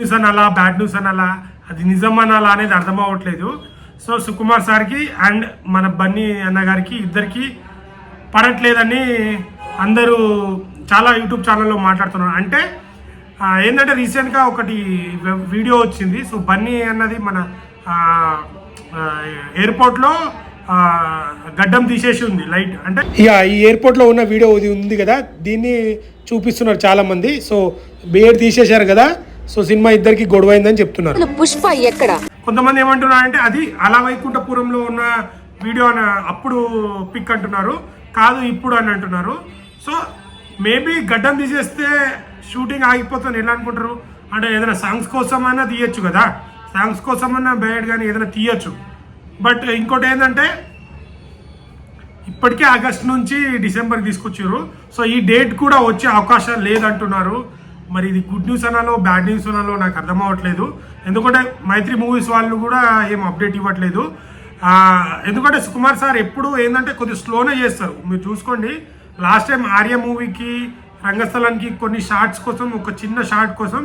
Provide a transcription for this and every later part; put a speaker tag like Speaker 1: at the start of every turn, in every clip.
Speaker 1: News అనాలా bad news అనాలా అది నిజం అనాలా అనేది అర్థం అవ్వట్లేదు. సో సుకుమార్ సార్కి అండ్ మన బన్నీ అన్న గారికి ఇద్దరికి పడట్లేదని అందరూ చాలా యూట్యూబ్ ఛానల్లో మాట్లాడుతున్నారు. అంటే ఏంటంటే రీసెంట్గా ఒకటి వీడియో వచ్చింది. సో బన్నీ అన్నది మన ఎయిర్పోర్ట్లో గడ్డం తీసేసి ఉంది లైట్. అంటే ఇక ఈ ఎయిర్పోర్ట్లో ఉన్న వీడియో ఉంది కదా దీన్ని చూపిస్తున్నారు చాలామంది. సో బేర్ తీసేశారు కదా సో సినిమా ఇద్దరికి గొడవ అయిందని చెప్తున్నారు
Speaker 2: పుష్ప ఎక్కడ?
Speaker 1: కొంతమంది ఏమంటున్నారు అంటే అది అలా వైకుంఠపురంలో ఉన్న వీడియో అని అప్పుడు పిక్ అంటున్నారు కాదు ఇప్పుడు అని అంటున్నారు. సో మేబీ గడ్డం తీసేస్తే షూటింగ్ ఆగిపోతుంది ఎలా అనుకుంటారు? అంటే ఏదైనా సాంగ్స్ కోసమైనా తీయచ్చు కదా. సాంగ్స్ కోసమైనా బయట కానీ ఏదైనా తీయచ్చు. బట్ ఇంకోటి ఏంటంటే ఇప్పటికే ఆగస్ట్ నుంచి డిసెంబర్ తీసుకొచ్చారు సో ఈ డేట్ కూడా వచ్చే అవకాశం లేదంటున్నారు. మరి ఇది గుడ్ న్యూస్ అనాలో బ్యాడ్ న్యూస్ అనాలో నాకు అర్థం అవ్వట్లేదు. ఎందుకంటే మైత్రి మూవీస్ వాళ్ళు కూడా ఏం అప్డేట్ ఇవ్వట్లేదు. ఎందుకంటే సుకుమార్ సార్ ఎప్పుడు ఏంటంటే కొద్దిగా స్లోనే చేస్తారు. మీరు చూసుకోండి. లాస్ట్ టైం ఆర్య మూవీకి రంగస్థలానికి కొన్ని షార్ట్స్ కోసం ఒక చిన్న షార్ట్ కోసం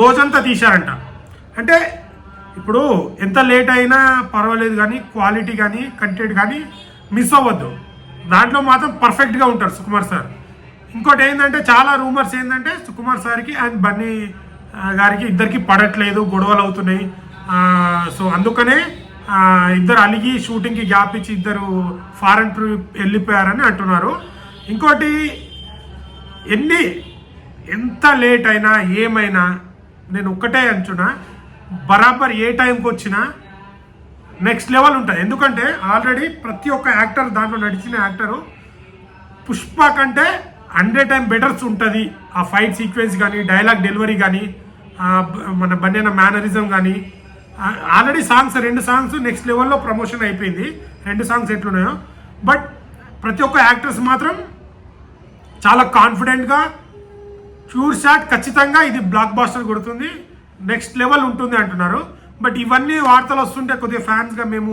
Speaker 1: రోజంతా తీశారంట. అంటే ఇప్పుడు ఎంత లేట్ అయినా పర్వాలేదు కానీ క్వాలిటీ కానీ కంటెంట్ కానీ మిస్ అవ్వద్దు. దాంట్లో మాత్రం పర్ఫెక్ట్గా ఉంటారు సుకుమార్ సార్. ఇంకోటి ఏంటంటే చాలా రూమర్స్ ఏంటంటే సుకుమార్ సార్కి అండ్ బన్నీ గారికి ఇద్దరికి పడట్లేదు గొడవలు అవుతున్నాయి. సో అందుకనే ఇద్దరు అలిగి షూటింగ్కి గ్యాప్ ఇచ్చి ఇద్దరు ఫారెన్ ట్రిప్ వెళ్ళిపోయారని అంటున్నారు. ఇంకోటి ఎన్ని ఎంత లేట్ అయినా ఏమైనా నేను ఒక్కటే అంటున్నా బరాబర్ ఏ టైంకి వచ్చినా నెక్స్ట్ లెవెల్ ఉంటుంది. ఎందుకంటే ఆల్రెడీ ప్రతి ఒక్క యాక్టర్ దాంట్లో నడిచిన యాక్టరు పుష్ప కంటే హండ్రెడ్ టైం బెటర్స్ ఉంటుంది ఆ ఫైట్ సీక్వెన్స్ కానీ డైలాగ్ డెలివరీ కానీ మన బన్యన మేనరిజం కానీ ఆల్రెడీ సాంగ్స్ రెండు సాంగ్స్ నెక్స్ట్ లెవెల్లో ప్రమోషన్ అయిపోయింది. రెండు సాంగ్స్ ఎట్లున్నాయో. బట్ ప్రతి ఒక్క యాక్టర్స్ మాత్రం చాలా కాన్ఫిడెంట్గా ప్యూర్ షాట్ ఖచ్చితంగా ఇది బ్లాక్ బాస్టర్ కొడుతుంది. నెక్స్ట్ లెవెల్ ఉంటుంది అంటున్నారు. బట్ ఇవన్నీ వార్తలు వస్తుంటే కొద్దిగా ఫ్యాన్స్గా మేము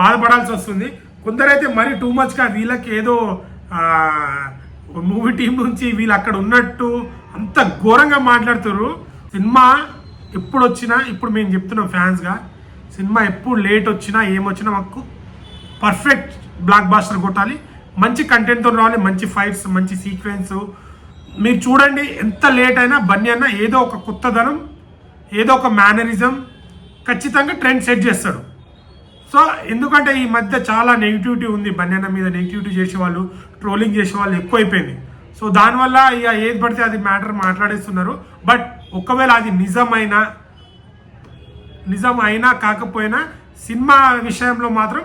Speaker 1: బాధపడాల్సి వస్తుంది. కొందరైతే మరీ టూ మచ్గా వీళ్ళకి ఏదో టీం నుంచి వీళ్ళు అక్కడ ఉన్నట్టు అంత ఘోరంగా మాట్లాడుతారు సినిమా ఎప్పుడు వచ్చినా ఇప్పుడు మేము చెప్తున్నాం ఫ్యాన్స్గా సినిమా ఎప్పుడు లేట్ వచ్చినా ఏమొచ్చినా మాకు పర్ఫెక్ట్ బ్లాక్ బాస్టర్ కొట్టాలి. మంచి కంటెంట్తో రావాలి మంచి ఫైట్స్ మంచి సీక్వెన్స్ మీరు చూడండి ఎంత లేట్ అయినా బన్నీ అయినా ఏదో ఒక కొత్తదనం ఏదో ఒక మేనరిజం ఖచ్చితంగా ట్రెండ్ సెట్ చేస్తాడు. సో ఎందుకంటే ఈ మధ్య చాలా నెగిటివిటీ ఉంది బన్యాన మీద నెగిటివిటీ చేసేవాళ్ళు ట్రోలింగ్ చేసేవాళ్ళు ఎక్కువైపోయింది. సో దానివల్ల ఇక ఏది పడితే అది మ్యాటర్ మాట్లాడేస్తున్నారు. బట్ ఒకవేళ అది నిజమైనా నిజం అయినా కాకపోయినా సినిమా విషయంలో మాత్రం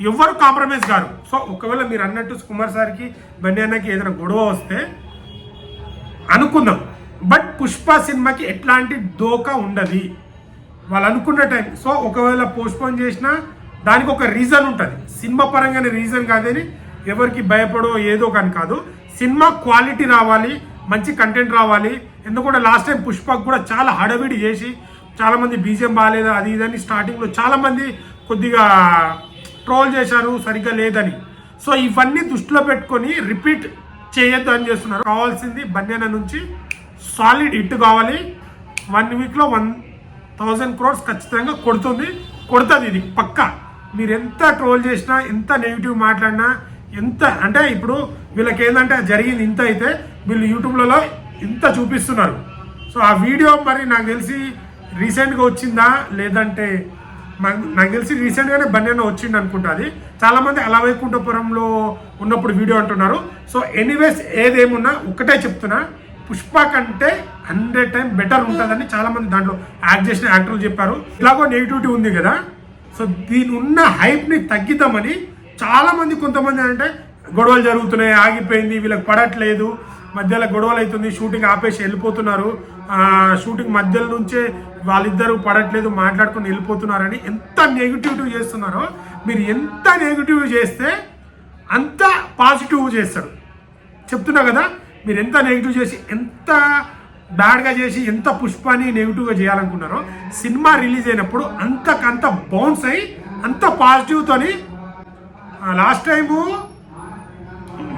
Speaker 1: ఎవ్వరు కాంప్రమైజ్ కారు. సో ఒకవేళ మీరు అన్నట్టు కుమార్ సార్కి బన్యాన్నకి ఏదైనా గొడవ వస్తే అనుకుందాం. బట్ పుష్ప సినిమాకి ఎట్లాంటి దోకా ఉండదు. వాళ్ళు అనుకున్న టైం. సో ఒకవేళ పోస్ట్పోన్ చేసినా దానికి ఒక రీజన్ ఉంటుంది. సినిమా పరంగానే రీజన్ కాదని ఎవరికి భయపడో ఏదో కానీ కాదు. సినిమా క్వాలిటీ రావాలి మంచి కంటెంట్ రావాలి. ఎందుకంటే లాస్ట్ టైం పుష్పకు కూడా చాలా హడవిడి చేసి చాలామంది బీజం బాగాలేదు అది ఇదని స్టార్టింగ్లో చాలామంది కొద్దిగా ట్రోల్ చేశారు సరిగ్గా లేదని. సో ఇవన్నీ దృష్టిలో పెట్టుకొని రిపీట్ చేయొద్దు అని చేస్తున్నారు. కావాల్సింది బన్యాన నుంచి సాలిడ్ హిట్ కావాలి. వన్ వీక్లో వన్ థౌజండ్ క్రోర్స్ ఖచ్చితంగా కొడుతుంది. కొడుతుంది ఇది పక్కా. మీరు ఎంత ట్రోల్ చేసినా ఎంత నెగిటివ్ మాట్లాడినా ఎంత అంటే ఇప్పుడు వీళ్ళకి ఏంటంటే జరిగింది ఇంత అయితే వీళ్ళు యూట్యూబ్లలో ఇంత చూపిస్తున్నారు. సో ఆ వీడియో మరి నాకు తెలిసి రీసెంట్గా వచ్చిందా? లేదంటే నాకు నాకు తెలిసి రీసెంట్గానే బన్యాన వచ్చింది అనుకుంటుంది చాలామంది అలా వైకుంఠపురంలో ఉన్నప్పుడు వీడియో అంటున్నారు. సో ఎనీవేస్ ఏదేమున్నా ఒకటే చెప్తున్నా పుష్ప కంటే హండ్రెడ్ టైం బెటర్ ఉంటుందని చాలామంది దాంట్లో యాక్ట్ చేసిన యాక్టర్లు చెప్పారు. ఇలాగో నెగిటివిటీ ఉంది కదా. సో దీని ఉన్న హైప్ని తగ్గిద్దామని చాలామంది కొంతమంది అంటే గొడవలు జరుగుతున్నాయి ఆగిపోయింది వీళ్ళకి పడట్లేదు మధ్యలో గొడవలు అవుతుంది షూటింగ్ ఆపేసి వెళ్ళిపోతున్నారు. షూటింగ్ మధ్యలో నుంచే వాళ్ళిద్దరూ పడట్లేదు మాట్లాడుకొని వెళ్ళిపోతున్నారని ఎంత నెగిటివిటీ చేస్తున్నారో మీరు ఎంత నెగిటివ్ చేస్తే అంత పాజిటివ్ చేస్తారు చెప్తున్నా కదా మీరు ఎంత నెగిటివ్ చేసి ఎంత బ్యాడ్గా చేసి ఎంత పుష్పాన్ని నెగిటివ్గా చేయాలనుకున్నారో సినిమా రిలీజ్ అయినప్పుడు అంతకంత బౌన్స్ అయ్యి అంత పాజిటివ్తోని లాస్ట్ టైము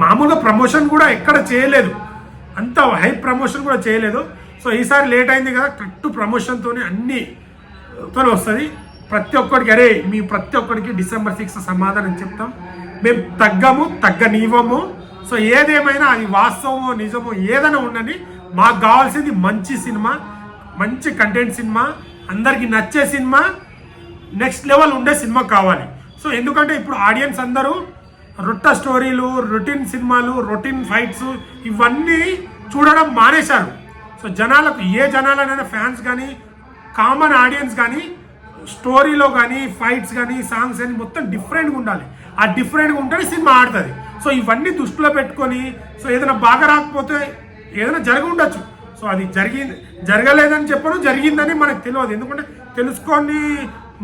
Speaker 1: మామూలుగా ప్రమోషన్ కూడా ఎక్కడ చేయలేదు. అంత హై ప్రమోషన్ కూడా చేయలేదు. సో ఈసారి లేట్ అయింది కదా కరెక్ట్ ప్రమోషన్తోనే అన్ని తో వస్తుంది. ప్రతి ఒక్కడికి అరే మీ ప్రతి ఒక్కడికి డిసెంబర్ సిక్స్త్ సమాధానం చెప్తాం. మేము తగ్గము తగ్గనివ్వము. సో ఏదేమైనా అది వాస్తవమో నిజమో ఏదైనా ఉండని మాకు కావాల్సింది మంచి సినిమా మంచి కంటెంట్ సినిమా అందరికీ నచ్చే సినిమా నెక్స్ట్ లెవెల్ ఉండే సినిమా కావాలి. సో ఎందుకంటే ఇప్పుడు ఆడియన్స్ అందరూ రొట్ట స్టోరీలు రొటీన్ సినిమాలు రొటీన్ ఫైట్స్ ఇవన్నీ చూడడం మానేశారు. సో జనాలకు ఏ జనాలనైనా ఫ్యాన్స్ కానీ కామన్ ఆడియన్స్ కానీ స్టోరీలో కానీ ఫైట్స్ కానీ సాంగ్స్ కానీ మొత్తం డిఫరెంట్గా ఉండాలి. ఆ డిఫరెంట్గా ఉంటేనే సినిమా ఆడుతుంది. సో ఇవన్నీ దృష్టిలో పెట్టుకొని సో ఏదైనా బాగా రాకపోతే ఏదైనా జరిగి ఉండొచ్చు. సో అది జరిగింది జరగలేదని చెప్పను జరిగిందని మనకు తెలియదు. ఎందుకంటే తెలుసుకొని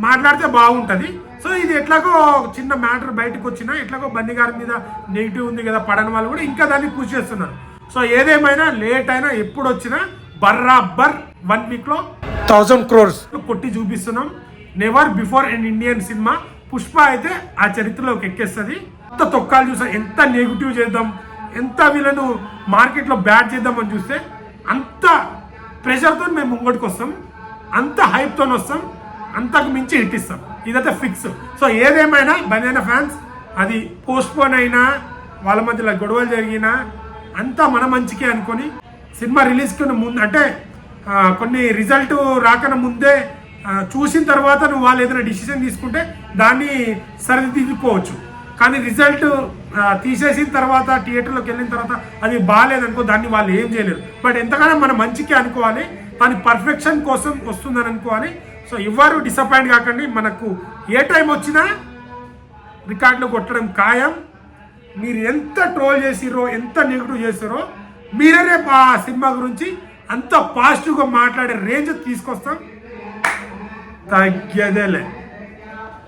Speaker 1: మాట్లాడితే బాగుంటుంది. సో ఇది ఎట్లాగో చిన్న మ్యాటర్ బయటకు వచ్చినా ఎట్లాగో బండి గారి మీద నెగిటివ్ ఉంది కదా పడని వాళ్ళు కూడా ఇంకా దాన్ని పూజ చేస్తున్నారు. సో ఏదేమైనా లేట్ అయినా ఎప్పుడు వచ్చినా బర్రాబర్ వన్ వీక్లో థౌజండ్ క్రోర్స్ కొట్టి చూపిస్తున్నాం. Never before and Indian cinema Pushpa అయితే ఆ చరిత్రలోకి ఎక్కేస్తుంది. ఎంత తొక్కాలు చూసా ఎంత నెగిటివ్ చేద్దాం ఎంత వీళ్ళను మార్కెట్లో బ్యాట్ చేద్దామని చూస్తే అంత ప్రెషర్తో మేము ముంగడికి వస్తాం. అంత హైప్తో వస్తాం. అంతకు మించి హిట్ ఇస్తాం. ఇదైతే ఫిక్స్ సో ఏదేమైనా బనానా ఫ్యాన్స్ అది పోస్ట్పోన్ అయినా వాళ్ళ మధ్యలో గొడవలు జరిగినా అంతా మన మంచికే అనుకొని సినిమా రిలీజ్కి ముందు అంటే కొన్ని రిజల్ట్ రాకన ముందే చూసిన తర్వాత నువ్వు వాళ్ళు ఏదైనా డిసిషన్ తీసుకుంటే దాన్ని సరిదిద్దుకోవచ్చు. కానీ రిజల్ట్ తీసేసిన తర్వాత థియేటర్లోకి వెళ్ళిన తర్వాత అది బాగాలేదనుకో దాన్ని వాళ్ళు ఏం చేయలేరు. బట్ ఎంతగానో మన మంచికి అనుకోవాలి. దాని పర్ఫెక్షన్ కోసం వస్తుందని అనుకోవాలి. సో ఎవ్వరు డిసప్పాయింట్ కాకండి. మనకు ఏ టైం వచ్చినా రికార్డులు కొట్టడం ఖాయం. మీరు ఎంత ట్రోల్ చేసిరో ఎంత నెగిటివ్ చేసిరో మీరే రేపు ఆ సినిమా గురించి అంత పాజిటివ్గా మాట్లాడే రేంజ్ తీసుకొస్తాం. తగ్గదేలే.